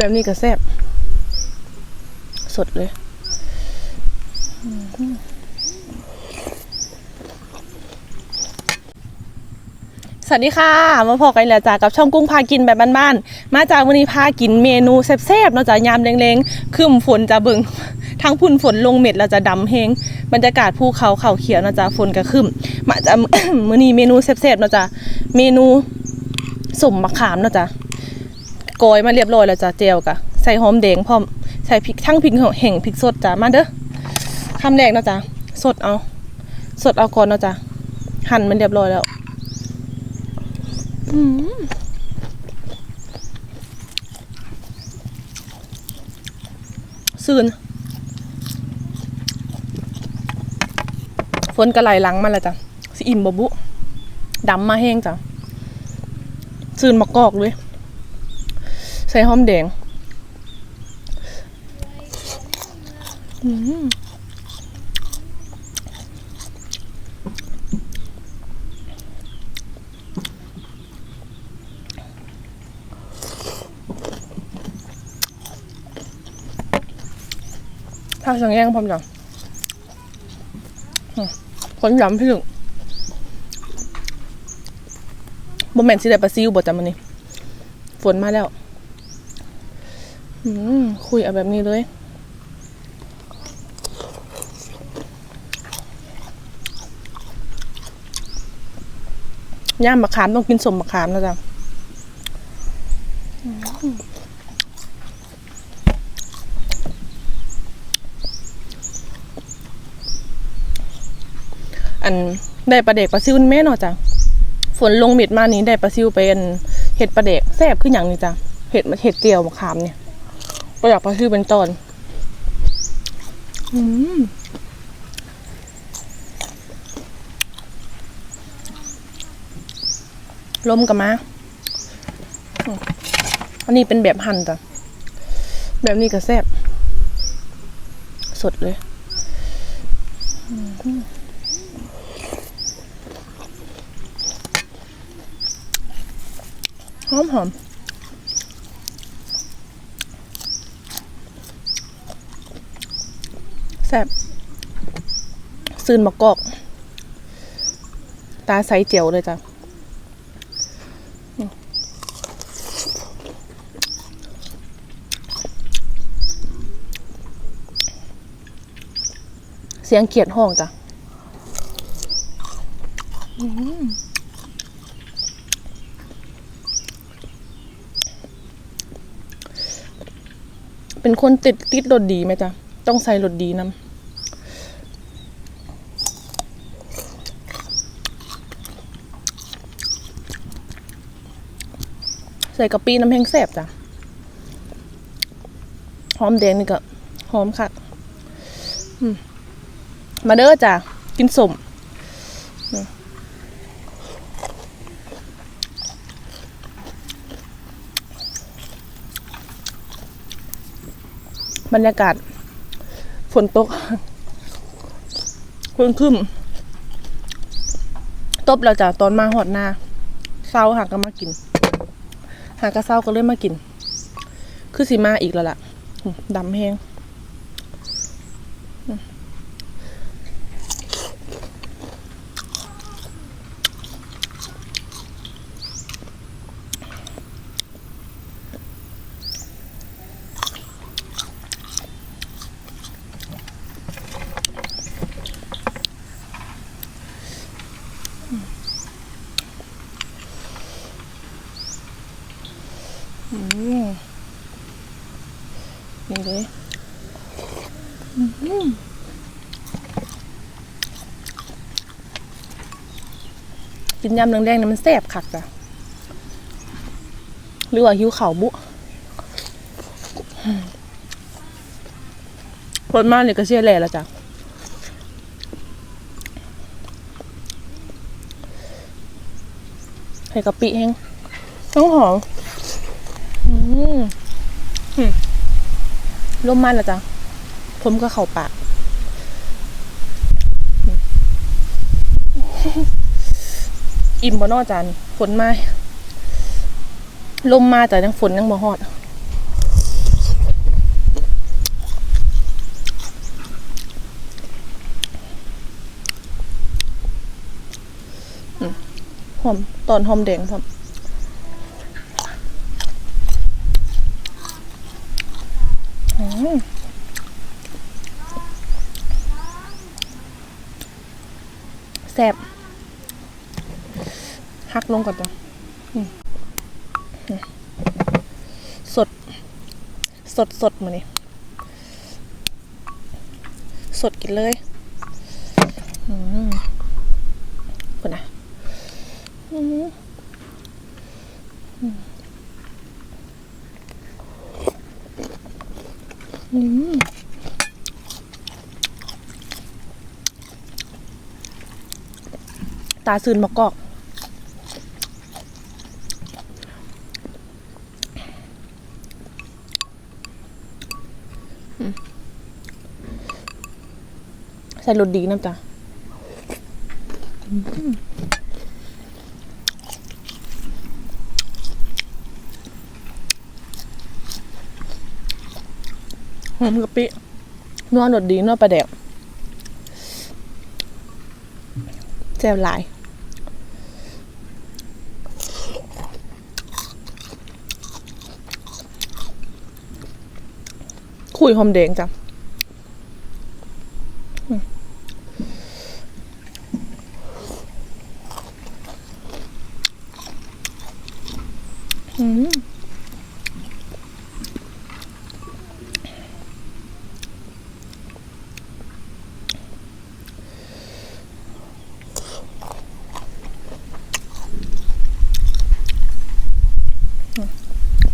แบบนี้ก็แซ่บสดเลยสวัสดีค่ะ มาพอกันแล้วจ้ากับช่องกุ้งพากินแบบบ้านๆ มาจากวันนี้พากินเมนูแซ่บๆเนาะจ้ะยามแรงๆคืมฝนจะเบึงทั้งพุ่นฝนลงเม็ดเราจะดำเฮงบรรยากาศภูเขาเขาเขียวเนาะจ้ะฝนก็คืมมาจะมื้อนี้เมนูแซ่บๆเนาะจ้ะเมนูสมมะขามเนาะจ้ะ โกยมาเรียบร้อยแล้วจ้ะเจียวกะใส่หอมแดงพร้อมใส่พริกทั้งพริกแห่งพริกสดจ้ะมาเด้อคำแรกเนาะจ้ะสดเอา สดเอาก่อนเนาะจ้ะหั่นมันเรียบร้อยแล้วซื่นฝนกระไหลหลังมาแล้วจ้ะสิอิ่มบบุดำมาแห้งจ้ะซื่นมะกอกเลย ใส่หอมแดงอืมถ้าสังแยงพร้อมจ้ะอืมฝนย้ำพี่หนึ่งบ่แม่นสิได้ปลาซิวบ่จ้ะมันนี่ฝนมาแล้วอืม คุยเอาแบบนี้เลย ย่ามมะขามต้องกินสมมะขามนะจ๊ะอันได้ปลาเด็กปลาซิวแม่เนาะจ้ะฝนลงเม็ดมานี้ได้ปลาซิวเป็นเห็ดปลาเด็กแซ่บขึ้นอย่างนี้จ้ะเห็ดเห็ดเจียวมะขามเนี่ย ปลาอยากปลาซิวเป็นตอนอืมลมกับมาอืมอันนี้เป็นแบบหั่นจ้ะแบบนี้ก็แซ่บสดเลยอืมหอมหอม แซ่บซืนมะกอก ตาใสเจียวเลยจ้ะเสียงเขียดห้องจ้ะเป็นคนติดติดรถดีไหมจ๊ะ ต้องใส่รถดีนำใส่กะปิน้ำแห้งแซ่บจ้ะหอมแดงนี่ก็หอมค่ะมาเด้อจ้ะกินสมบรรยากาศ ฝนตกคืนขึ้นตบแล้วจ้ะตอนมาหอดหน้าเศร้าหากก็มากิน หากก็เศร้าก็เลยมากิน คือสีมาอีกแล้วล่ะดำแห้ง อืมนี่เลยอื้อหือกินยำแดงๆเนี่ยมันแซ่บคักจ้ะหรือว่าหิวเขาบุรสมากเลยก็เชียแหล่แล้วจ้ะใส่กะปิแห้งต้องหอม ลมมันละจ้ะผมก็เข่าปากอิ่มบ่นอจานฝนมาลมมาแต่ยังฝนยังบ่ฮอดหอมตอนหอมแดงครับ ซ่บหักลงก่อนจ้ะสด สดสดมานี่สดกินเลย อืมคนนะอืมอืมอืม ตาซืนมะกอกใส่รสดีน้ำจ้ะหอมกะปินัวรสดีนัวปลาแดก แจ่วหลาย คุยหอมแดงจ้ะอืม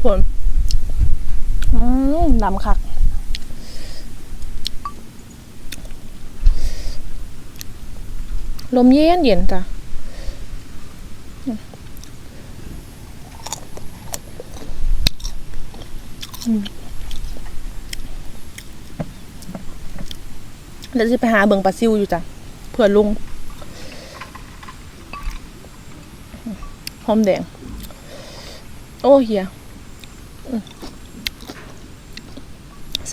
ผล อืมดำคักลมเย็นเย็นจ้ะเดี๋ยวจะไปหาเบิงปลาซิวอยู่จ้ะเผื่อลุงหอมแดง โอ้เฮีย อืม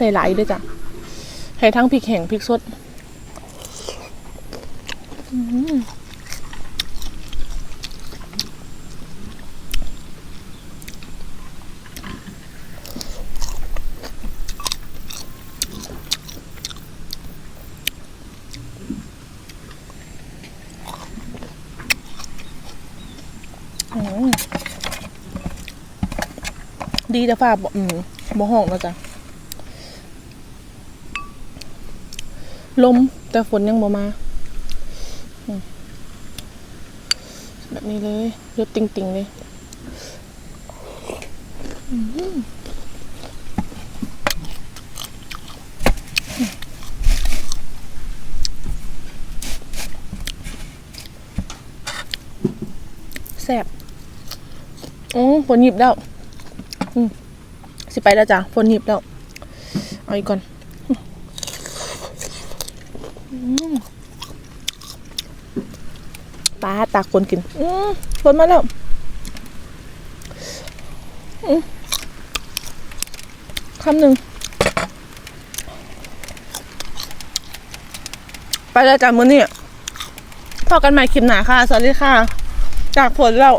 ส่หลายด้วยจ้ะให้ทั้งพริกแห้งพริกสดดีแต่ฟ้าบอืมบ่ห้องแล้วจ้ะ ลม แต่ฝนยังบ่มาแบบนี้เลยเลือดติ่งๆเลยแซ่บโอ้ฝนหยิบแล้วสิไปแล้วจ้ะฝนหยิบแล้ว เอาอีกก่อน ตาตาคนกิน อืมฝนมาแล้วคำหนึ่งไปแล้วจ้ะมื้อนี้พอกันใหม่คลิปหนาค่ะ สวัสดีค่ะ จากฝนเรา